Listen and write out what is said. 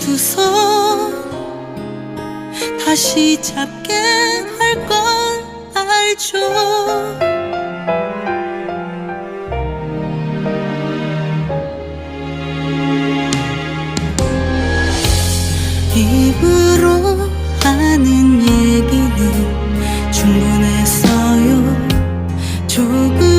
두 손 다시 잡게 할 걸 알죠. 입으로 하는 얘기는 충분했어요. 조금